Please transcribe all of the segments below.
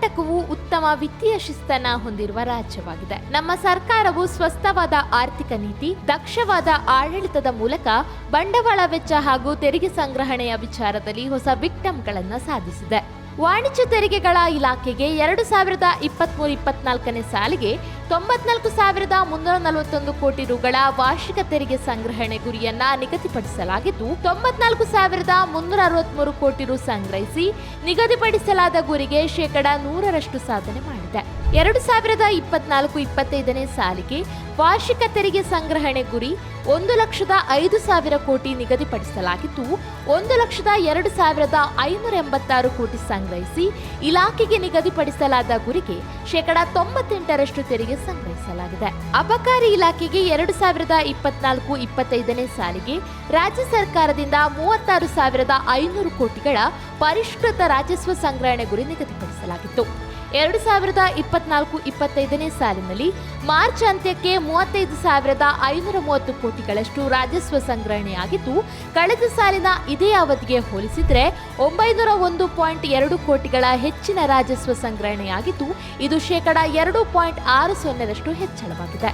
ಕರ್ನಾಟಕವು ಉತ್ತಮ ವಿತ್ತೀಯ ಶಿಸ್ತನ್ನ ಹೊಂದಿರುವ ರಾಜ್ಯವಾಗಿದೆ. ನಮ್ಮ ಸರ್ಕಾರವು ಸ್ವಸ್ಥವಾದ ಆರ್ಥಿಕ ನೀತಿ, ದಕ್ಷವಾದ ಆಡಳಿತದ ಮೂಲಕ ಬಂಡವಾಳ ವೆಚ್ಚ ಹಾಗೂ ತೆರಿಗೆ ಸಂಗ್ರಹಣೆಯ ವಿಚಾರದಲ್ಲಿ ಹೊಸ ವಿಕ್ಟಮ್ಗಳನ್ನ ಸಾಧಿಸಿದೆ. ವಾಣಿಜ್ಯ ತೆರಿಗೆಗಳ ಇಲಾಖೆಗೆ ಎರಡು ಸಾವಿರದ ಇಪ್ಪತ್ತ್ಮೂರು ಇಪ್ಪತ್ನಾಲ್ಕನೇ ಸಾಲಿಗೆ ತೊಂಬತ್ನಾಲ್ಕು ಸಾವಿರದ ಮುನ್ನೂರ ನಲವತ್ತೊಂದು ಕೋಟಿ ರುಗಳ ವಾರ್ಷಿಕ ತೆರಿಗೆ ಸಂಗ್ರಹಣೆ ಗುರಿಯನ್ನ ನಿಗದಿಪಡಿಸಲಾಗಿದ್ದು, ತೊಂಬತ್ನಾಲ್ಕು ಸಾವಿರದ ಮುನ್ನೂರ ಅರವತ್ಮೂರು ಕೋಟಿ ರು ಸಂಗ್ರಹಿಸಿ ನಿಗದಿಪಡಿಸಲಾದ ಗುರಿಗೆ ಶೇಕಡ ನೂರರಷ್ಟು ಸಾಧನೆ ಮಾಡಿದೆ. ಎರಡು ಸಾವಿರದ ಇಪ್ಪತ್ನಾಲ್ಕು ಇಪ್ಪತ್ತೈದನೇ ಸಾಲಿಗೆ ವಾರ್ಷಿಕ ತೆರಿಗೆ ಸಂಗ್ರಹಣೆ ಗುರಿ ಒಂದು ಲಕ್ಷದ ಐದು ಸಾವಿರ ಕೋಟಿ ನಿಗದಿಪಡಿಸಲಾಗಿದ್ದು ಒಂದು ಲಕ್ಷದ ಎರಡು ಸಾವಿರದ ಐನೂರ ಎಂಬತ್ತಾರು ಕೋಟಿ ಸಂಗ್ರಹಿಸಿ ಇಲಾಖೆಗೆ ನಿಗದಿಪಡಿಸಲಾದ ಗುರಿಗೆ ಶೇಕಡ ತೊಂಬತ್ತೆಂಟರಷ್ಟು ತೆರಿಗೆ ಸಂಗ್ರಹಿಸಲಾಗಿದೆ. ಅಬಕಾರಿ ಇಲಾಖೆಗೆ ಎರಡು ಸಾವಿರದ ಇಪ್ಪತ್ನಾಲ್ಕು ಇಪ್ಪತ್ತೈದನೇ ಸಾಲಿಗೆ ರಾಜ್ಯ ಸರ್ಕಾರದಿಂದ ಮೂವತ್ತಾರು ಸಾವಿರದ ಐನೂರು ಕೋಟಿಗಳ ಪರಿಷ್ಕೃತ ರಾಜಸ್ವ ಸಂಗ್ರಹಣೆ ಗುರಿ ನಿಗದಿಪಡಿಸಲಾಗಿತ್ತು. ಎರಡು ಸಾವಿರದ ಇಪ್ಪತ್ನಾಲ್ಕು ಇಪ್ಪತ್ತೈದನೇ ಸಾಲಿನಲ್ಲಿ ಮಾರ್ಚ್ ಅಂತ್ಯಕ್ಕೆ ಮೂವತ್ತೈದು ಸಾವಿರದ ಐನೂರ ಮೂವತ್ತು ಕೋಟಿಗಳಷ್ಟು ರಾಜಸ್ವ ಸಂಗ್ರಹಣೆಯಾಗಿದ್ದು, ಕಳೆದ ಸಾಲಿನ ಇದೇ ಅವಧಿಗೆ ಹೋಲಿಸಿದರೆ ಒಂಬೈನೂರ ಒಂದು ಪಾಯಿಂಟ್ ಎರಡು ಕೋಟಿಗಳ ಹೆಚ್ಚಿನ ರಾಜಸ್ವ ಸಂಗ್ರಹಣೆಯಾಗಿದ್ದು, ಇದು ಶೇಕಡ ಎರಡು ಪಾಯಿಂಟ್ ಆರು ಸೊನ್ನೆರಷ್ಟು ಹೆಚ್ಚಳವಾಗಿದೆ.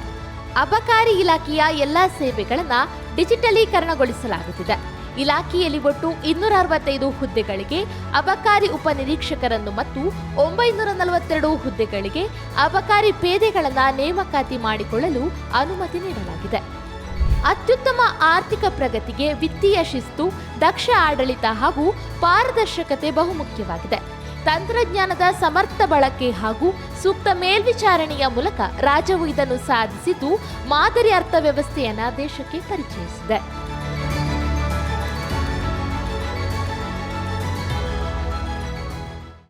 ಅಬಕಾರಿ ಇಲಾಖೆಯ ಎಲ್ಲ ಸೇವೆಗಳನ್ನು ಡಿಜಿಟಲೀಕರಣಗೊಳಿಸಲಾಗುತ್ತಿದೆ. ಇಲಾಖೆಯಲ್ಲಿ ಒಟ್ಟು ಇನ್ನೂರ ಅರವತ್ತೈದು ಹುದ್ದೆಗಳಿಗೆ ಅಬಕಾರಿ ಉಪನಿರೀಕ್ಷಕರನ್ನು ಮತ್ತು ಒಂಬೈನೂರ ನಲವತ್ತೆರಡು ಹುದ್ದೆಗಳಿಗೆ ಅಬಕಾರಿ ಪೇದೆಗಳನ್ನು ನೇಮಕಾತಿ ಮಾಡಿಕೊಳ್ಳಲು ಅನುಮತಿ ನೀಡಲಾಗಿದೆ. ಅತ್ಯುತ್ತಮ ಆರ್ಥಿಕ ಪ್ರಗತಿಗೆ ವಿತ್ತೀಯ ಶಿಸ್ತು, ದಕ್ಷ ಆಡಳಿತ ಹಾಗೂ ಪಾರದರ್ಶಕತೆ ಬಹುಮುಖ್ಯವಾಗಿದೆ. ತಂತ್ರಜ್ಞಾನದ ಸಮರ್ಥ ಬಳಕೆ ಹಾಗೂ ಸೂಕ್ತ ಮೇಲ್ವಿಚಾರಣೆಯ ಮೂಲಕ ರಾಜ್ಯವು ಇದನ್ನು ಸಾಧಿಸಿದ್ದು ಮಾದರಿ ಅರ್ಥವ್ಯವಸ್ಥೆಯನ್ನ ದೇಶಕ್ಕೆ ಪರಿಚಯಿಸಿದೆ.